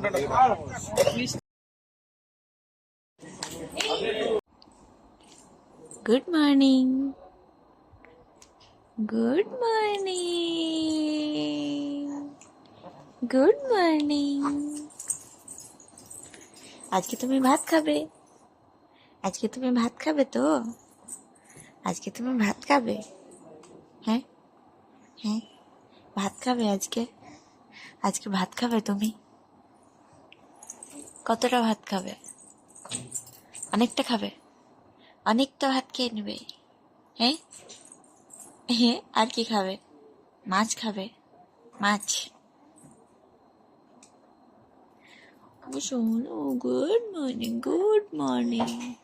Good morning good morning good morning আজকে তুমি ভাত খাবে আজকে তুমি ভাত খাবে তো আজকে তুমি ভাত খাবে হ্যাঁ হ্যাঁ ভাত খাবে আজকে আজকে ভাত খাবে তুমি কতটা ভাত খাবে? অনেকটা খাবে? অনেকটা ভাত খেয়ে নেবে। হ্যাঁ? হ্যাঁ আর কি খাবে? মাছ খাবে? মাছ। Good morning good morning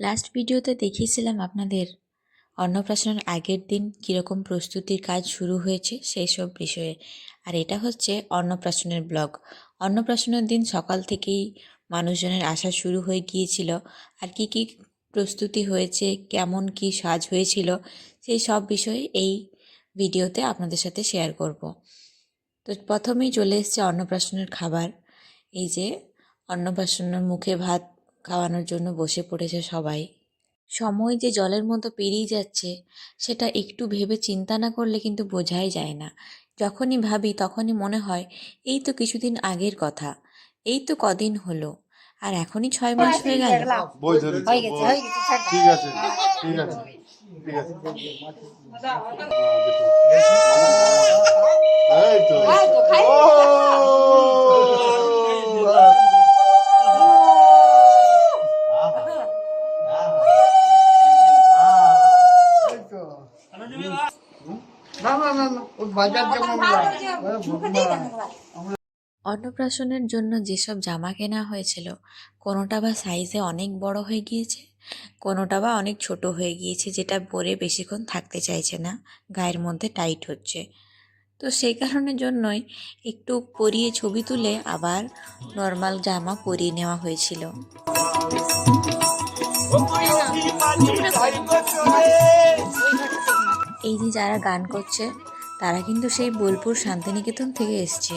last ভিডিওতে দেখিয়েছিলাম আপনাদের অন্নপ্রাশনের আগের দিন কীরকম প্রস্তুতির কাজ শুরু হয়েছে সেই সব বিষয়ে। আর এটা হচ্ছে অন্নপ্রাশনের ব্লগ। অন্নপ্রাশনের দিন সকাল থেকেই মানুষজনের আসা শুরু হয়ে গিয়েছিল। আর কি কি প্রস্তুতি হয়েছে, কেমন কি সাজ হয়েছিল, সেই সব বিষয়ে এই ভিডিওতে আপনাদের সাথে শেয়ার করব। তো প্রথমেই চলে এসছে অন্নপ্রাশনের খাবার। এই যে অন্নপ্রাশনের মুখে ভাত খাওয়ানোর জন্য বসে পড়েছে সবাই। সময় যে জলের মতো পেরিয়ে যাচ্ছে, সেটা একটু ভেবে চিন্তা না করলে কিন্তু বোঝাই যায় না। যখনই ভাবি তখনই মনে হয়, এই তো কিছুদিন আগের কথা, এই তো কদিন হলো। আর এখনই ছয় মাস হয়ে গেল ধরেছি হয়ে। হয়ে। ঠিক আছে ঠিক আছে ঠিক আছে তো। না না না না ওই বাজার যেমন অন্নপ্রাশনের জন্য যেসব জামা কেনা হয়েছিল, কোনোটা বা সাইজে অনেক বড় হয়ে গিয়েছে, কোনোটা বা অনেক ছোট হয়ে গিয়েছে যেটা পরে বেশিক্ষণ থাকতে চাইছে না, গায়ের মধ্যে টাইট হচ্ছে। তো সেই কারণের জন্যই একটু পরিয়ে ছবি তুলে আবার নর্মাল জামা পরিয়ে নেওয়া হয়েছিল। এই যে যারা গান করছে, তারা কিন্তু সেই বোলপুর শান্তিনিকেতন থেকে এসছে।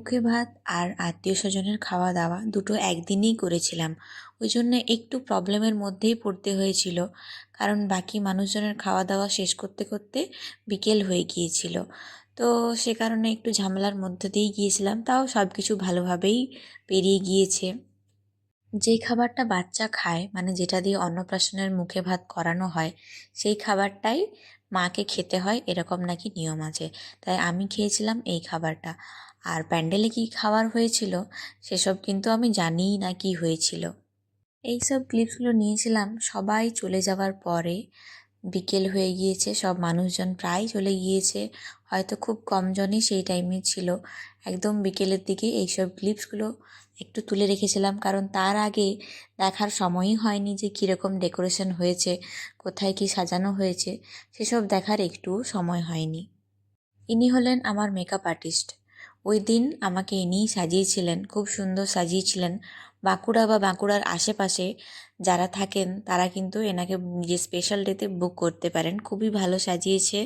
মুখে ভাত আর আত্মীয় স্বজনের খাওয়া দাওয়া দুটো একদিনেই করেছিলাম। ওই জন্য একটু প্রবলেমের মধ্যেই পড়তে হয়েছিল, কারণ বাকি মানুষজনের খাওয়া দাওয়া শেষ করতে করতে বিকেল হয়ে গিয়েছিল। তো সে কারণে একটু ঝামেলার মধ্য দিয়েই গিয়েছিলাম, তাও সব কিছু ভালোভাবেই পেরিয়ে গিয়েছে। যেই খাবারটা বাচ্চা খায় মানে যেটা দিয়ে অন্নপ্রাশনের মুখে ভাত করানো হয়, সেই খাবারটাই মাকে খেতে হয়, এরকম নাকি নিয়ম আছে। তাই আমি খেয়েছিলাম এই খাবারটা। আর প্যান্ডেলে কী খাবার হয়েছিল সেসব কিন্তু আমি জানিই না কি হয়েছিল। এই সব ক্লিপসগুলো নিয়েছিলাম, সবাই চলে যাওয়ার পরে বিকেল হয়ে গিয়েছে, সব মানুষজন প্রায় চলে গিয়েছে, হয়তো খুব কমজনই সেই টাইমে ছিল। একদম বিকেলের দিকে এইসব ক্লিপসগুলো একটু তুলে রেখেছিলাম, কারণ তার আগে দেখার সময়ই হয়নি যে কীরকম ডেকোরেশন হয়েছে, কোথায় কি সাজানো হয়েছে, সেসব দেখার একটু সময় হয়নি। ইনি হলেন আমার মেকআপ আর্টিস্ট ওই দিন আমাকে ইনিই সাজিয়েছিলেন, খুব সুন্দর সাজিয়েছিলেন। বাঁকুড়া বা বাঁকুড়ার আশেপাশে যারা থাকেন, তারা কিন্তু এনাকে নিজের স্পেশাল ডেতে বুক করতে পারেন। খুবই ভালো সাজিয়েছে।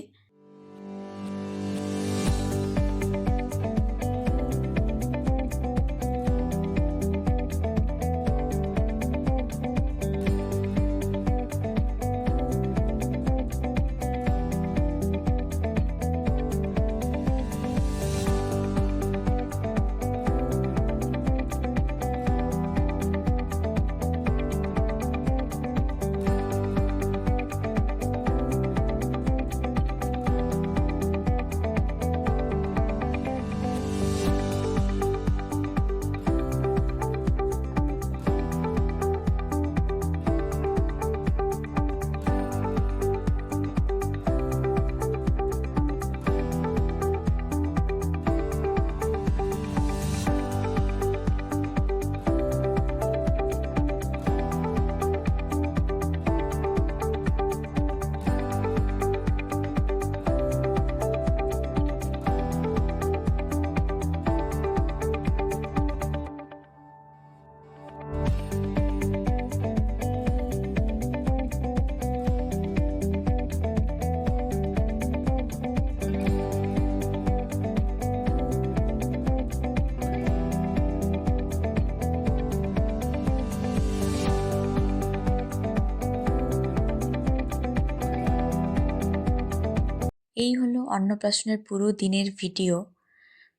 অন্নপ্রাশনের পুরো দিনের ভিডিও।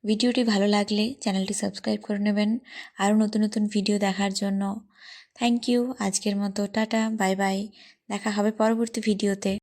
ভিডিওটি ভালো লাগলে চ্যানেলটি সাবস্ক্রাইব করে নেবেন। আরও নতুন নতুন ভিডিও দেখার জন্য থ্যাংক ইউ। আজকের মতো টাটা, বাই বাই। দেখা হবে পরবর্তী ভিডিওতে।